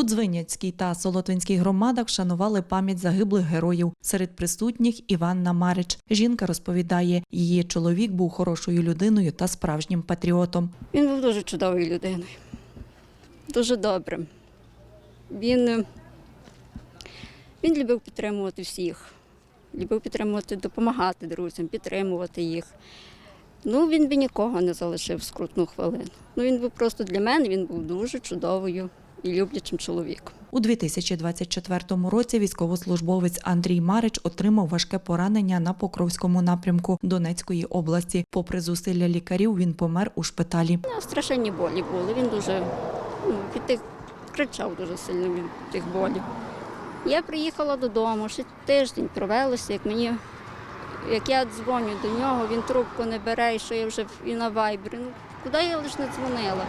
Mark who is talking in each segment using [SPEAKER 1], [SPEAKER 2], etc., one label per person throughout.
[SPEAKER 1] У Дзвиняцькій та Солотвинській громадах вшанували пам'ять загиблих героїв. Серед присутніх Іванна Марич. Жінка розповідає, її чоловік був хорошою людиною та справжнім патріотом.
[SPEAKER 2] Він був дуже чудовою людиною, дуже добрим. Він, е, він любив підтримувати всіх, любив підтримувати, допомагати друзям, підтримувати їх. Ну, він би нікого не залишив скрутну хвилину. Ну, він був просто для мене, він був дуже чудовою і люблячим чоловіком.
[SPEAKER 1] У 2024 році військовослужбовець Андрій Марич отримав важке поранення на Покровському напрямку Донецької області. Попри зусилля лікарів, він помер у шпиталі.
[SPEAKER 2] Страшенні болі були. Він дуже ну, від тих кричав дуже сильно від тих болів. Я приїхала додому, ще тиждень провелося, як мені, як я дзвоню до нього, він трубку не бере, і що я вже і на вайбері. Ну, куди я лише не дзвонила?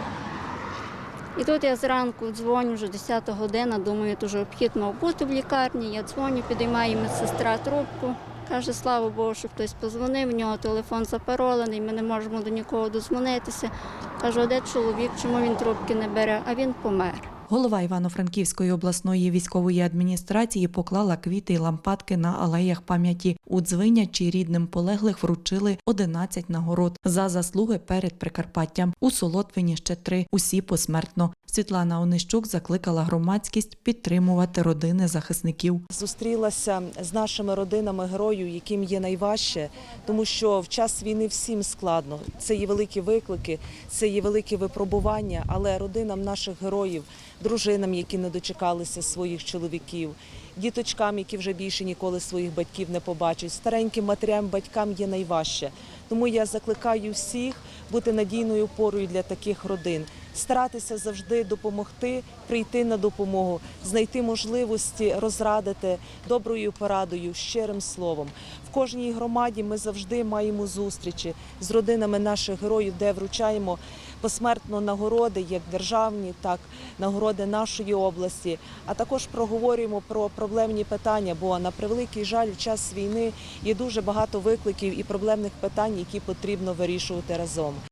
[SPEAKER 2] І тут я зранку дзвоню, вже 10 година, думаю, дуже обхід мав бути в лікарні. Я дзвоню, підіймає медсестра трубку. Каже, слава Богу, що хтось позвонив, в нього телефон запаролений, ми не можемо до нікого дозвонитися. Кажу, а де чоловік, чому він трубки не бере, а він помер.
[SPEAKER 1] Голова Івано-Франківської обласної військової адміністрації поклала квіти й лампадки на алеях пам'яті. У Дзвинячі рідним полеглих вручили 11 нагород за заслуги перед Прикарпаттям. У Солотвині ще три, усі посмертно. Світлана Онищук закликала громадськість підтримувати родини захисників.
[SPEAKER 3] Зустрілася з нашими родинами героїв, яким є найважче, тому що в час війни всім складно. Це є великі виклики, це є великі випробування, але родинам наших героїв, дружинам, які не дочекалися своїх чоловіків, діточкам, які вже більше ніколи своїх батьків не побачать, стареньким матерям, батькам є найважче. Тому я закликаю всіх бути надійною опорою для таких родин, старатися завжди допомогти, прийти на допомогу, знайти можливості розрадити доброю порадою, щирим словом. В кожній громаді ми завжди маємо зустрічі з родинами наших героїв, де вручаємо посмертно нагороди, як державні, так нагороди нашої області. А також проговорюємо про проблемні питання. Бо на превеликий жаль, в час війни є дуже багато викликів і проблемних питань, які потрібно вирішувати разом.